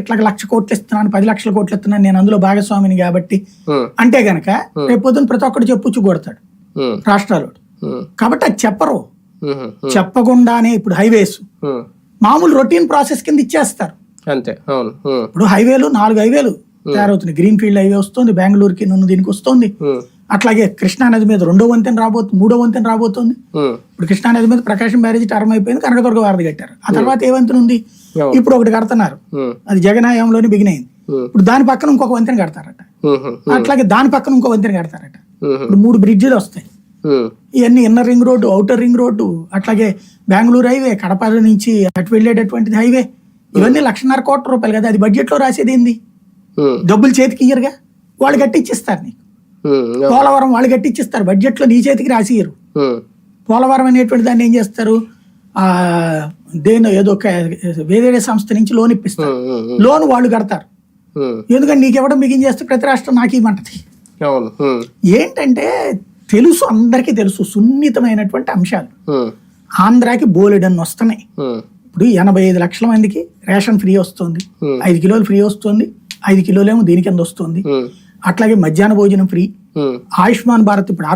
ఇట్లా లక్ష కోట్లు ఇస్తున్నాను పది లక్షల కోట్లు ఇస్తున్నాను నేను అందులో భాగస్వామిని కాబట్టి అంటే గనక రేపు పొద్దున ప్రతి ఒక్కడు చెప్పుచ్చు కొడతాడు రాష్ట్రాలు కాబట్టి అది చెప్పరు. చెప్పకుండానే ఇప్పుడు హైవేస్. మామూలు రొటీన్ ప్రాసెస్ కింద ఇచ్చేస్తారు. అంతే ఇప్పుడు హైవేలు నాలుగు హైవేలు తయారవుతున్నాయి. గ్రీన్ ఫీల్డ్ హైవే వస్తుంది బెంగళూరుకి నన్ను దీనికి వస్తుంది. అట్లాగే కృష్ణా నది మీద రెండో వంతెన రాబోతుంది మూడో వంతెన రాబోతుంది. ఇప్పుడు కృష్ణా నది మీద ప్రకాశం బ్యారేజ్ టర్మ్ అయిపోయింది కనకదుర్గ వారధి కట్టారు. ఆ తర్వాత ఏ వంతెన ఉంది. ఇప్పుడు ఒకటి కడుతున్నారు. అది జగనాయంలోనే బిగిన్ అయింది. ఇప్పుడు దాని పక్కన ఇంకొక వంతెన కడతారట. అట్లాగే దాని పక్కన ఇంకో వంతెన కడతారట. ఇప్పుడు మూడు బ్రిడ్జిలు వస్తాయి. ఇవన్నీ inner ring road outer ring road అట్లాగే బెంగళూరు హైవే కడప నుంచి అటు వెళ్ళేటటువంటిది హైవే ఇవన్నీ లక్షన్నర కోట్ల రూపాయలు కదా. అది బడ్జెట్లో రాసేది ఏంది? డబ్బులు చేతికి ఇయ్యరుగా? వాళ్ళు కట్టిచ్చిస్తారు నీకు. పోలవరం వాళ్ళు కట్టిచ్చిస్తారు. బడ్జెట్లో నీ చేతికి రాసియ్యరు. పోలవరం అనేటువంటి దాన్ని ఏం చేస్తారు? ఆ దేని ఏదో ఒక వేరే సంస్థ నుంచి లోన్ ఇప్పిస్తారు. లోన్ వాళ్ళు కడతారు. ఎందుకంటే నీకు ఎవడం బిగిన్ చేస్తే ప్రతి రాష్ట్రం నాకు ఇవ్వమంటది ఏంటంటే తెలుసు అందరికీ తెలుసు సున్నితమైనటువంటి అంశాలు. ఆంధ్రాకి బోలెడన్ని వస్తున్నాయి. ఇప్పుడు ఎనభై ఐదు లక్షల మందికి రేషన్ ఫ్రీ వస్తుంది. ఐదు కిలోలు ఫ్రీ వస్తుంది. ఐదు కిలోలేమో దీని కింద వస్తుంది అట్లాగే మధ్యాహ్న భోజనం ఫ్రీ. ఆయుష్మాన్ భారత్ ఇప్పుడు